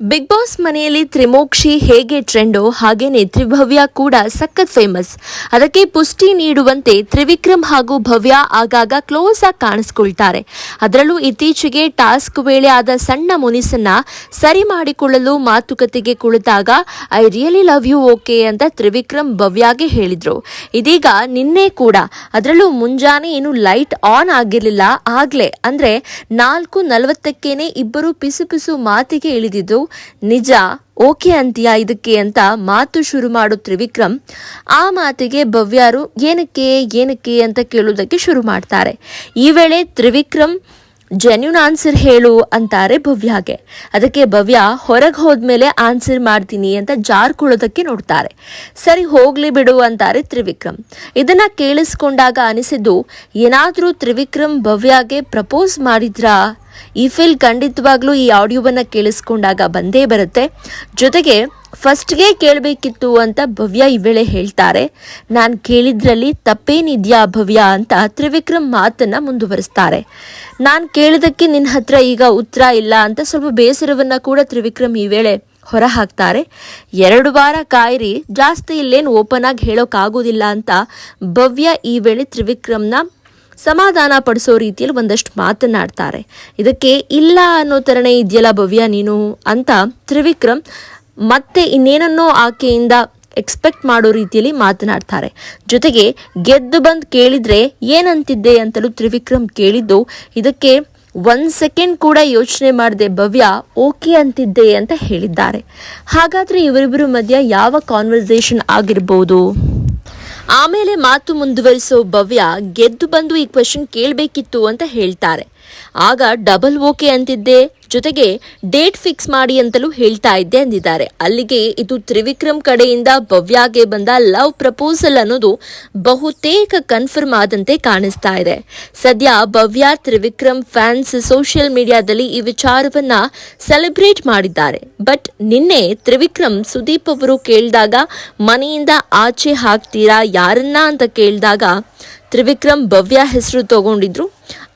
Big boss ಮನೆಯಲ್ಲಿ ತ್ರಿಮೋಕ್ಷಿ ಹೇಗೆ ಟ್ರೆಂಡೋ ಹಾಗೇನೆ ತ್ರಿಭವ್ಯ ಕೂಡ ಸಖತ್ ಫೇಮಸ್ ಅದಕ್ಕೆ ಪುಷ್ಟಿ ನೀಡುವಂತೆ ತ್ರಿವಿಕ್ರಮ್ ಹಾಗೂ ಭವ್ಯ ಆಗಾಗ ಕ್ಲೋಸ್ ಆಗಿ ಕಾಣಿಸ್ಕೊಳ್ತಾರೆ. ಅದರಲ್ಲೂ ಇತ್ತೀಚೆಗೆ ಟಾಸ್ಕ್ ವೇಳೆ ಆದ ಸಣ್ಣ ಮುನಿಸನ್ನ ಸರಿ ಮಾಡಿಕೊಳ್ಳಲು ಮಾತುಕತೆಗೆ ಕುಳಿತಾಗ I really love you okay ಅಂತ ತ್ರಿವಿಕ್ರಮ್ ಭವ್ಯಾಗೆ ಹೇಳಿದ್ರು. ಇದೀಗ ನಿನ್ನೆ ಕೂಡ. ಅದರಲ್ಲೂ ಮುಂಜಾನೆ ಏನು ಲೈಟ್ ಆನ್ ಆಗಿರಲಿಲ್ಲ, ಆಗ್ಲೇ. ಅಂದ್ರೆ ನಾಲ್ಕು ನಲವತ್ತಕ್ಕೇನೆ ಇಬ್ಬರು ಪಿಸು ಪಿಸು ಮಾತಿಗೆ ಇಳಿದಿದ್ದು ನಿಜ, ಓಕೆ ಅಂತೀಯ ಇದಕ್ಕೆ ಅಂತ ಮಾತು ಶುರು ಮಾಡು ತ್ರಿವಿಕ್ರಮ್. ಆ ಮಾತಿಗೆ ಭವ್ಯಾರು ಏನಕ್ಕೆ ಏನಕ್ಕೆ ಅಂತ ಕೇಳುವುದಕ್ಕೆ ಶುರು ಮಾಡ್ತಾರೆ. ಈ ವೇಳೆ ತ್ರಿವಿಕ್ರಮ್ ಜೆನ್ಯೂನ್ ಆನ್ಸರ್ ಹೇಳು ಅಂತಾರೆ ಭವ್ಯಾಗೆ ಅದಕ್ಕೆ ಭವ್ಯ, ಹೊರಗೆ ಹೋದ್ಮೇಲೆ ಆನ್ಸರ್ ಮಾಡ್ತೀನಿ ಅಂತ ಜಾರ್ಕೊಳ್ಳೋದಕ್ಕೆ ನೋಡ್ತಾರೆ. ಸರಿ, ಹೋಗ್ಲಿ ಬಿಡು ಅಂತಾರೆ ತ್ರಿವಿಕ್ರಮ್. ಇದನ್ನ ಕೇಳಿಸ್ಕೊಂಡಾಗ ಅನಿಸಿದ್ದು, ಏನಾದರೂ ತ್ರಿವಿಕ್ರಮ್ ಭವ್ಯಾಗೆ ಪ್ರಪೋಸ್ ಮಾಡಿದ್ರಾ? ಈ ಫಿಲ್ ಖಂಡಿತವಾಗ್ಲೂ ಈ ಆಡಿಯೋವನ್ನ ಕೇಳಿಸ್ಕೊಂಡಾಗ ಬಂದೇ ಬರುತ್ತೆ. ಜೊತೆಗೆ ಫಸ್ಟ್ಗೆ ಕೇಳಬೇಕಿತ್ತು ಅಂತ ಭವ್ಯ ಈ ವೇಳೆ ಹೇಳ್ತಾರೆ. ನಾನು ಕೇಳಿದ್ರಲ್ಲಿ ತಪ್ಪೇನಿದ್ಯಾ ಭವ್ಯ ಅಂತ ತ್ರಿವಿಕ್ರಮ್ ಮಾತನ್ನ ಮುಂದುವರಿಸ್ತಾರೆ. ನಾನು ಕೇಳಿದಕ್ಕೆ ನಿನ್ನ ಹತ್ರ ಈಗ ಉತ್ತರ ಇಲ್ಲ ಅಂತ ಸ್ವಲ್ಪ ಬೇಸರವನ್ನ ಕೂಡ ತ್ರಿವಿಕ್ರಮ್ ಈ ವೇಳೆ ಹೊರ ಹಾಕ್ತಾರೆ ಎರಡು ವಾರ ಕಾಯಿರಿ, ಜಾಸ್ತಿ ಇಲ್ಲೇನು ಓಪನ್ ಆಗಿ ಹೇಳೋಕ್ಕಾಗೋದಿಲ್ಲ ಅಂತ ಭವ್ಯ ಈ ವೇಳೆ ತ್ರಿವಿಕ್ರಮ್ನ ಸಮಾಧಾನ ಪಡಿಸೋ ರೀತಿಯಲ್ಲಿ ಒಂದಷ್ಟು ಮಾತನಾಡ್ತಾರೆ. ಇದಕ್ಕೆ ಇಲ್ಲ ಅನ್ನೋ ಥರನೇ ಇದೆಯಲ್ಲ ಭವ್ಯ ನೀನು ಅಂತ ತ್ರಿವಿಕ್ರಮ್ ಮತ್ತೆ ಇನ್ನೇನನ್ನೋ ಆಕೆಯಿಂದ ಎಕ್ಸ್ಪೆಕ್ಟ್ ಮಾಡೋ ರೀತಿಯಲ್ಲಿ ಮಾತನಾಡ್ತಾರೆ. ಜೊತೆಗೆ ಗೆದ್ದು ಬಂದು ಕೇಳಿದ್ರೆ ಏನಂತಿದ್ದೆ ಅಂತಲೂ ತ್ರಿವಿಕ್ರಮ್ ಕೇಳಿದ್ದು, ಇದಕ್ಕೆ ಒಂದ್ ಸೆಕೆಂಡ್ ಕೂಡ ಯೋಚನೆ ಮಾಡದೆ ಭವ್ಯ ಓಕೆ ಅಂತಿದ್ದೆ ಅಂತ ಹೇಳಿದ್ದಾರೆ. ಹಾಗಾದ್ರೆ ಇವರಿಬ್ಬರ ಮಧ್ಯ ಯಾವ ಕಾನ್ವರ್ಸೇಷನ್ ಆಗಿರ್ಬೋದು? ಆಮೇಲೆ ಮಾತು ಮುಂದುವರಿಸೋ ಭವ್ಯ ಗೆದ್ದು ಬಂದು ಈ ಕ್ವೆಶನ್ ಕೇಳಬೇಕಿತ್ತು ಅಂತ ಹೇಳ್ತಾರೆ. ಆಗ ಡಬಲ್ ಓಕೆ ಅಂತಿದ್ದೆ ಜೊತೆಗೆ ಡೇಟ್ ಫಿಕ್ಸ್ ಮಾಡಿ ಅಂತಲೂ ಹೇಳ್ತಾ ಇದ್ದೆ ಅಂದಿದ್ದಾರೆ. ಅಲ್ಲಿಗೆ ಇದು ತ್ರಿವಿಕ್ರಮ್ ಕಡೆಯಿಂದ ಭವ್ಯಾಗೆ ಬಂದ ಲವ್ ಪ್ರಪೋಸಲ್ ಅನ್ನೋದು ಬಹುತೇಕ ಕನ್ಫರ್ಮ್ ಆದಂತೆ ಕಾಣಿಸ್ತಾ ಇದೆ. ಸದ್ಯ ಭವ್ಯ, ತ್ರಿವಿಕ್ರಮ್ ಫ್ಯಾನ್ಸ್ ಸೋಷಿಯಲ್ ಮೀಡಿಯಾದಲ್ಲಿ ಈ ವಿಚಾರವನ್ನ ಸೆಲೆಬ್ರೇಟ್ ಮಾಡಿದ್ದಾರೆ. ಬಟ್ ನಿನ್ನೆ ತ್ರಿವಿಕ್ರಮ್ ಸುದೀಪ್ ಅವರು ಕೇಳಿದಾಗ, ಮನೆಯಿಂದ ಆಚೆ ಹಾಕ್ತೀರಾ, ಯಾರನ್ನ ಅಂತ ಕೇಳಿದಾಗ ತ್ರಿವಿಕ್ರಮ್ ಭವ್ಯ ಹೆಸರು ತಗೊಂಡಿದ್ರು.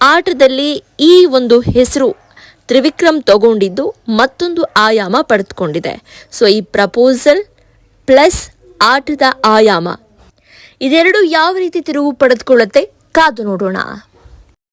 ಆಟದಲ್ಲಿ ಈ ಒಂದು ಹೆಸರು ತ್ರಿವಿಕ್ರಮ್ ತಗೊಂಡಿದ್ದು ಮತ್ತೊಂದು ಆಯಾಮ ಪಡೆದುಕೊಂಡಿದೆ. ಸೊ ಈ ಪ್ರಪೋಸಲ್ ಪ್ಲಸ್ ಆಟದ ಆಯಾಮ. ಇದೆರಡು ಯಾವ ರೀತಿ ತಿರುವು ಪಡೆದುಕೊಳ್ಳುತ್ತೆ? ಕಾದು ನೋಡೋಣ.